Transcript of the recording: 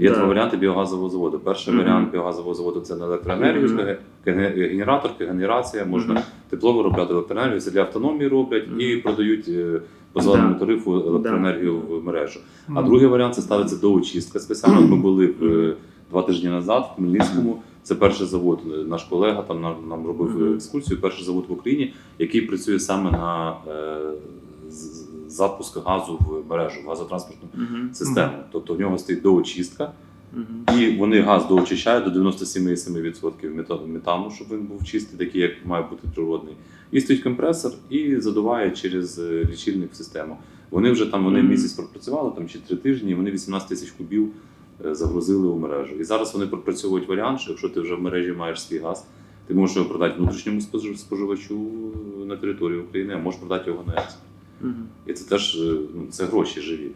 Є два варіанти біогазового заводу. Перший варіант біогазового заводу це на електроенергію, генератор, генерація, можна тепло виробляти електроенергію, це для автономії роблять і продають е, по зеленому тарифу електроенергію в мережу. А другий варіант це ставиться доочистка. Спеціально ми були е, два тижні назад в Хмельницькому. Це перший завод. Наш колега там нам, нам робив екскурсію. Перший завод в Україні, який працює саме на е, запуск газу в мережу, в газотранспортну Мгм. систему. Тобто в нього стоїть доочистка, Мгм. і вони газ доочищають до 97,7% метану, щоб він був чистий, такий, як має бути природний. І стоїть компресор і задуває через е, лічильник в систему. Вони вже там вони місяць пропрацювали, там чи три тижні, і вони 18 тисяч кубів е, загрузили у мережу. І зараз вони пропрацьовують варіант, що якщо ти вже в мережі маєш свій газ, ти можеш його продати внутрішньому споживачу на території України, а можеш продати його на експорт. Мгм. І це теж е, ну, це гроші живі.